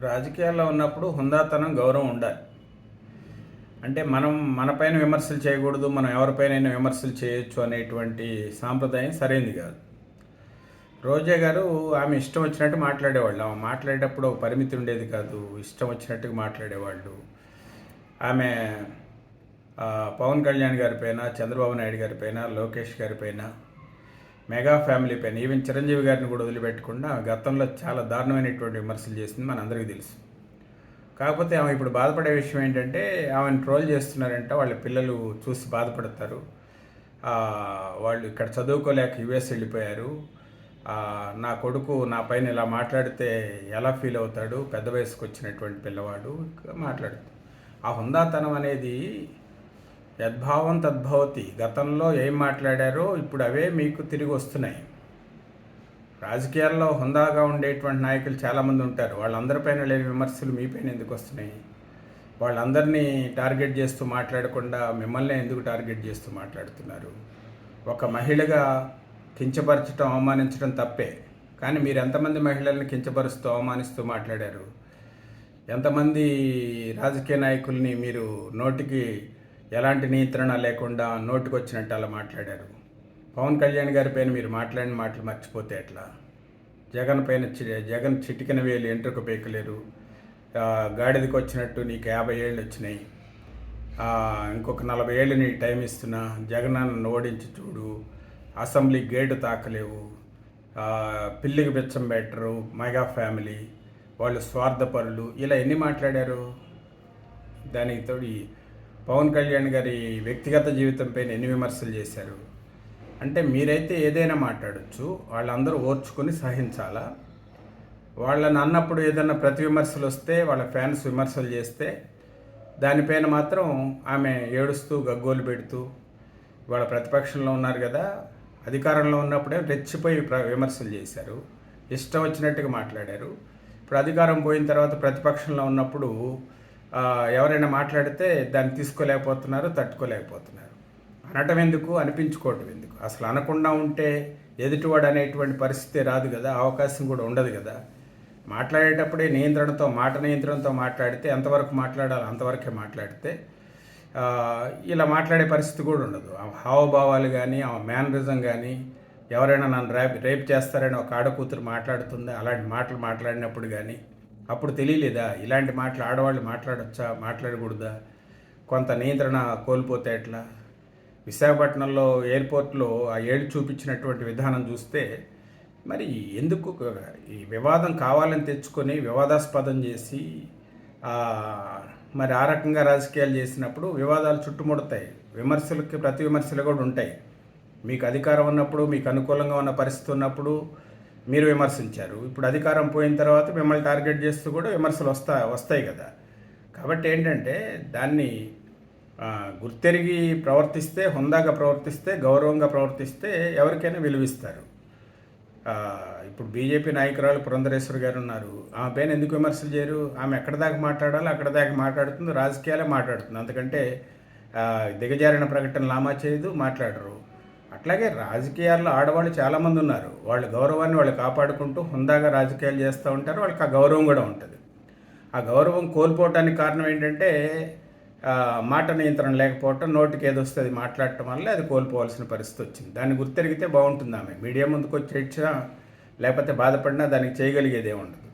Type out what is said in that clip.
రాజకీయాల్లో ఉన్నప్పుడు హుందాతనం గౌరవం ఉండాలి. అంటే మనం మనపైన విమర్శలు చేయకూడదు మనం ఎవరిపైన విమర్శలు చేయొచ్చు అనేటువంటి సాంప్రదాయం సరైనది కాదు. రోజా గారు ఆమె ఇష్టం వచ్చినట్టు మాట్లాడేవాళ్ళు. ఆమె మాట్లాడేటప్పుడు ఒక పరిమితి ఉండేది కాదు. ఇష్టం వచ్చినట్టుగా మాట్లాడేవాళ్ళు. ఆమె పవన్ కళ్యాణ్ గారి పైన చంద్రబాబు నాయుడు గారి పైన లోకేష్ గారి పైన మెగా ఫ్యామిలీ పైన ఈవెన్ చిరంజీవి గారిని కూడా వదిలిపెట్టకుండా గతంలో చాలా దారుణమైనటువంటి విమర్శలు చేసింది మన అందరికీ తెలుసు. కాకపోతే ఆమె ఇప్పుడు బాధపడే విషయం ఏంటంటే ఆమెను ట్రోల్ చేస్తున్నారంట వాళ్ళ పిల్లలు చూసి బాధపడతారు. వాళ్ళు ఇక్కడ చదువుకోలేక యుఎస్ వెళ్ళిపోయారు. నా కొడుకు నా పైన ఇలా మాట్లాడితే ఎలా ఫీల్ అవుతాడు? పెద్ద వయసుకు వచ్చినటువంటి పిల్లవాడు మాట్లాడుతాడు ఆ హుందాతనం అనేది యద్భావం తద్భవతి. గతంలో ఏం మాట్లాడారో ఇప్పుడు అవే మీకు తిరిగి వస్తున్నాయి. రాజకీయాల్లో హుందాగా ఉండేటువంటి నాయకులు చాలామంది ఉంటారు. వాళ్ళందరిపైన లేని విమర్శలు మీపైన ఎందుకు వస్తున్నాయి? వాళ్ళందరినీ టార్గెట్ చేస్తూ మాట్లాడకుండా మిమ్మల్ని ఎందుకు టార్గెట్ చేస్తూ మాట్లాడుతున్నారు? ఒక మహిళగా కించపరచడం అవమానించడం తప్పే. కానీ మీరు ఎంతమంది మహిళల్ని కించపరుస్తూ అవమానిస్తూ మాట్లాడారు? ఎంతమంది రాజకీయ నాయకుల్ని మీరు నోటికి ఎలాంటి నియంత్రణ లేకుండా నోటుకొచ్చినట్టు అలా మాట్లాడారు. పవన్ కళ్యాణ్ గారి పైన మీరు మాట్లాడిన మాటలు మర్చిపోతే ఎట్లా? జగన్ పైన చి- జగన్ చిటికిన వేలు ఎంట్రకు పేకలేరు. గాడిదకి వచ్చినట్టు నీకు యాభై ఏళ్ళు వచ్చినాయి. ఇంకొక నలభై ఏళ్ళు నీకు టైం ఇస్తున్నా. జగనన్న ఓడించి చూడు. అసెంబ్లీ గేటు తాకలేవు. పిల్లికి బిచ్చం పెట్టరు. Mega family. వాళ్ళు స్వార్థపరులు. ఇలా ఎన్ని మాట్లాడారు? దానికి తోడు పవన్ కళ్యాణ్ గారి వ్యక్తిగత జీవితం పైన ఎన్ని విమర్శలు చేశారు? అంటే మీరైతే ఏదైనా మాట్లాడచ్చు వాళ్ళందరూ ఓర్చుకొని సహించాలా? వాళ్ళని అన్నప్పుడు ఏదైనా ప్రతి విమర్శలు వస్తే వాళ్ళ ఫ్యాన్స్ విమర్శలు చేస్తే దానిపైన మాత్రం ఆమె ఏడుస్తూ గగ్గోలు పెడుతూ వాళ్ళ ప్రతిపక్షంలో ఉన్నారు కదా అధికారంలో ఉన్నప్పుడే రెచ్చిపోయి ప్ర- విమర్శలు చేశారు. ఇష్టం వచ్చినట్టుగా మాట్లాడారు. ఇప్పుడు అధికారం పోయిన తర్వాత ప్రతిపక్షంలో ఉన్నప్పుడు ఎవరైనా మాట్లాడితే దాన్ని తీసుకోలేకపోతున్నారు తట్టుకోలేకపోతున్నారు. అనటం ఎందుకు? అనిపించుకోవటం ఎందుకు? అసలు అనకుండా ఉంటే ఎదుటివాడు అనేటువంటి పరిస్థితి రాదు కదా అవకాశం కూడా ఉండదు కదా. మాట్లాడేటప్పుడే నియంత్రణతో మాట నియంత్రణతో మాట్లాడితే ఎంతవరకు మాట్లాడాలో అంతవరకే మాట్లాడితే ఇలా మాట్లాడే పరిస్థితి కూడా ఉండదు. ఆ హావభావాలు కానీ ఆ మేనరిజం కానీ ఎవరైనా నన్ను రేప్ రేప్ చేస్తారని ఒక ఆడకూతురు మాట్లాడుతుందా అలాంటి మాటలు మాట్లాడినప్పుడు కానీ అప్పుడు తెలియలేదా? ఇలాంటి మాటలు ఆడవాళ్ళు మాట్లాడచ్చా? మాట్లాడకూడదా? కొంత నియంత్రణ కోల్పోతే ఎట్లా? విశాఖపట్నంలో ఎయిర్పోర్ట్లో ఆ ఏడు చూపించినటువంటి విధానం చూస్తే మరి ఎందుకు ఈ వివాదం కావాలని తెచ్చుకొని వివాదాస్పదం చేసి మరి ఆ రకంగా రాజకీయాలు చేసినప్పుడు వివాదాలు చుట్టుముడతాయి. విమర్శలకి ప్రతి విమర్శలు కూడా ఉంటాయి. మీకు అధికారం ఉన్నప్పుడు మీకు అనుకూలంగా ఉన్న పరిస్థితి ఉన్నప్పుడు మీరు విమర్శించారు. ఇప్పుడు అధికారం పోయిన తర్వాత మిమ్మల్ని టార్గెట్ చేస్తూ కూడా విమర్శలు వస్తా వస్తాయి కదా. కాబట్టి ఏంటంటే దాన్ని గుర్తెరిగి ప్రవర్తిస్తే హుందాగా ప్రవర్తిస్తే గౌరవంగా ప్రవర్తిస్తే ఎవరికైనా విలువిస్తారు. ఇప్పుడు బీజేపీ నాయకురాలు పురంధరేశ్వరి గారు ఉన్నారు. ఆమె పైన ఎందుకు విమర్శలు చేయరు? ఆమె ఎక్కడ దాకా మాట్లాడాలో అక్కడ దాకా మాట్లాడుతుంది రాజకీయాలే మాట్లాడుతుంది. అందుకంటే దిగజారిన ప్రకటన లామా చేయదు మాట్లాడరు. అట్లాగే రాజకీయాల్లో ఆడవాళ్ళు చాలామంది ఉన్నారు. వాళ్ళ గౌరవాన్ని వాళ్ళు కాపాడుకుంటూ హుందాగా రాజకీయాలు చేస్తూ ఉంటారు. వాళ్ళకి ఆ గౌరవం కూడా ఉంటుంది. ఆ గౌరవం కోల్పోవటానికి కారణం ఏంటంటే మాట నియంత్రణ లేకపోవటం నోటికి ఏదొస్తుంది మాట్లాడటం వల్ల అది కోల్పోవాల్సిన పరిస్థితి వచ్చింది. దాన్ని గుర్తెరిగితే బాగుంటుంది ఆమె. మీడియా ముందుకు వచ్చి ఇచ్చినా లేకపోతే బాధపడినా దానికి చేయగలిగేదే ఉండదు